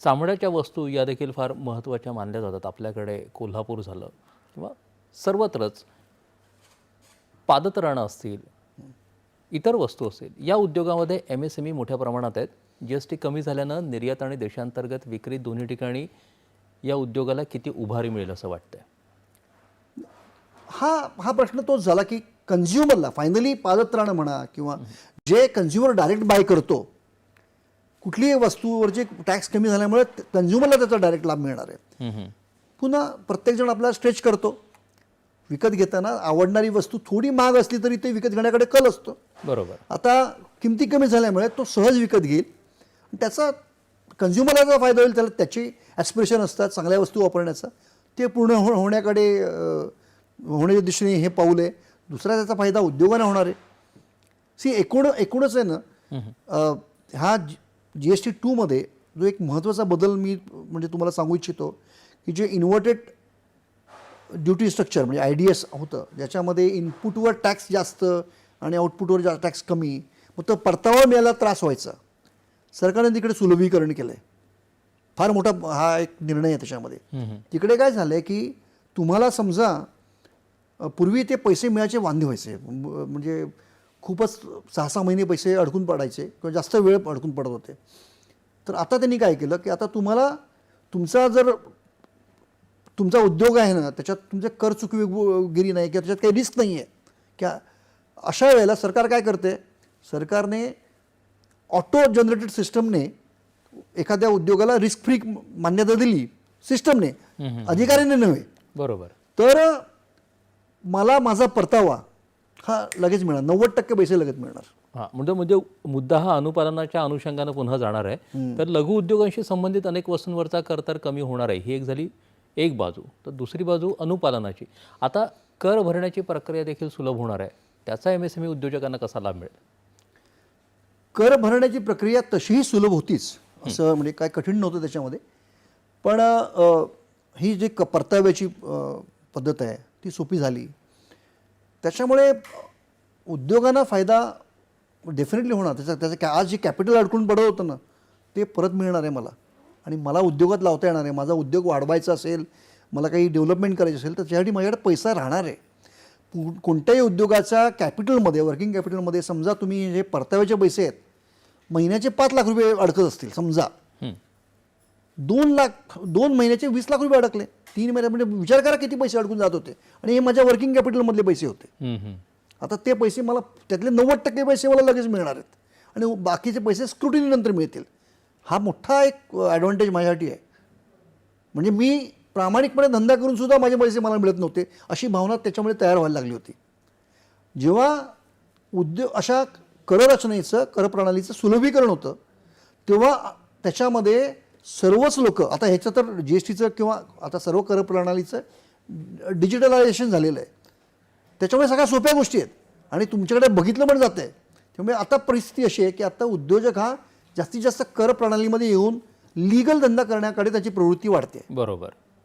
चामड्याच्या वस्तू या देखील फार महत्त्वाच्या मानल्या जातात. आपल्याकडे कोल्हापूर झालं किंवा सर्वत्रच पादतराणं असतील इतर वस्तू असतील या उद्योगामध्ये एम एस एम ई मोठ्या प्रमाणात आहेत. जी एस टी कमी झाल्यानं निर्यात आणि देशांतर्गत विक्री दोन्ही ठिकाणी या उद्योगाला किती उभारी मिळेल असं वाटतंय? हा हा प्रश्न तोच झाला की कन्झ्युमरला फायनली पादत्राणं म्हणा किंवा जे कन्झ्युमर डायरेक्ट बाय करतो कुठलीही वस्तूवर जे टॅक्स कमी झाल्यामुळे कन्झ्युमरला त्याचा डायरेक्ट लाभ मिळणार आहे. पुन्हा प्रत्येकजण आपल्याला स्ट्रेच करतो. विकत घेताना आवडणारी वस्तू थोडी महाग असली तरी ते विकत घेण्याकडे कल असतो. बरोबर. आता किमती कमी झाल्यामुळे तो सहज विकत घेईल. त्याचा कन्झ्युमरला जो फायदा होईल त्याला त्याची ॲस्पिरेशन असतात चांगल्या वस्तू वापरण्याचा. ते पूर्ण हो होण्याकडे होण्याच्या दृष्टीने हे पाऊल आहे. दुसरा त्याचा फायदा उद्योगाने होणार आहे. सी एकूण एकूणच आहे ना. ह्या जी एस टी टूमध्ये जो एक महत्त्वाचा बदल मी म्हणजे तुम्हाला सांगू इच्छितो की जे इन्व्हर्टेड ड्युटी स्ट्रक्चर म्हणजे आय डी एस होतं ज्याच्यामध्ये इनपुटवर टॅक्स जास्त आणि आउटपुटवर जा टॅक्स कमी मग तो परतावा मिळायला त्रास व्हायचा. सरकारने तिकडे सुलभीकरण केलं आहे फार मोठा हा एक निर्णय आहे त्याच्यामध्ये. तिकडे काय झालं आहे की तुम्हाला समजा पूर्वी ते पैसे मिळायचे वांदे व्हायचे. म्हणजे खूपच सहा सहा महिने पैसे अडकून पडायचे किंवा जास्त वेळ अडकून पडत होते. तर आता त्यांनी काय केलं की आता तुम्हाला तुमचा जर तुमचा उद्योग आहे ना त्याच्यात तुमचे कर चुकवीगिरी नाही किंवा त्याच्यात काही रिस्क नाही आहे. क्या अशा वेळेला सरकार काय करते? सरकारने ऑटो जनरेटेड सिस्टमने एखाद्या उद्योगाला रिस्क फ्री मान्यता दिली सिस्टमने अधिकाऱ्याने नव्हे. बरोबर. तर मला माझा परतावा हा लगेच मिळणार. नव्वद टक्के पैसे लगेच मिळणार. हां म्हणजे म्हणजे मुद्दा हा अनुपालनाच्या अनुषंगानं पुन्हा जाणार आहे. तर लघु उद्योगांशी संबंधित अनेक वस्तूंवरचा कर तर कमी होणार आहे. ही एक झाली एक बाजू. तर दुसरी बाजू अनुपालनाची. आता कर भरण्याची प्रक्रिया देखील सुलभ होणार आहे. त्याचा एम एस एम ई उद्योजकांना कसा लाभ मिळेल? कर भरण्याची प्रक्रिया तशीही सुलभ होतीच असं म्हणजे काय कठीण नव्हतं त्याच्यामध्ये. पण ही जी क परताव्याची पद्धत आहे ती सोपी झाली. त्याच्यामुळे उद्योगांना फायदा डेफिनेटली होणार. त्याचा त्याचं कॅ आज जे कॅपिटल अडकून पडत होतं ना ते परत मिळणार आहे मला. आणि मला उद्योगात लावता येणार आहे. माझा उद्योग वाढवायचा असेल मला काही डेव्हलपमेंट करायची असेल तर त्यासाठी माझ्याकडे पैसा राहणार आहे. पु- कोणत्याही उद्योगाच्या कॅपिटलमध्ये वर्किंग कॅपिटलमध्ये समजा तुम्ही जे परताव्याचे पैसे आहेत महिन्याचे पाच लाख रुपये अडकत असतील समजा. दोन लाख दोन महिन्याचे वीस लाख रुपये अडकले. तीन महिन्या म्हणजे विचार करा किती पैसे अडकून जात होते. आणि हे माझ्या वर्किंग कॅपिटलमधले पैसे होते. आता ते पैसे मला त्यातले नव्वद टक्के पैसे मला लगेच मिळणार आहेत. आणि बाकीचे पैसे स्क्रुटिनीनंतर मिळतील. हा मोठा एक ॲडव्हान्टेज माझ्यासाठी आहे. म्हणजे मी प्रामाणिकपणे धंदा करून सुद्धा माझे पैसे मला मिळत नव्हते अशी भावना त्याच्यामुळे तयार व्हायला लागली होती. जेव्हा उद्योग अशा कररचनेचं करप्रणालीचं सुलभीकरण होतं तेव्हा त्याच्यामध्ये सर्वच लोक आता ह्याचं तर जी एस टीचं किंवा आता सर्व कर प्रणालीचं डिजिटलायझेशन झालेलं आहे. त्याच्यामुळे सगळ्या सोप्या गोष्टी आहेत. आणि तुमच्याकडे बघितलं पण जातं आहे त्यामुळे आता परिस्थिती अशी आहे की आता उद्योजक हा जास्तीत जास्त कर प्रणालीमध्ये येऊन लिगल धंदा करण्याकडे त्याची प्रवृत्ती वाढते. बरोबर.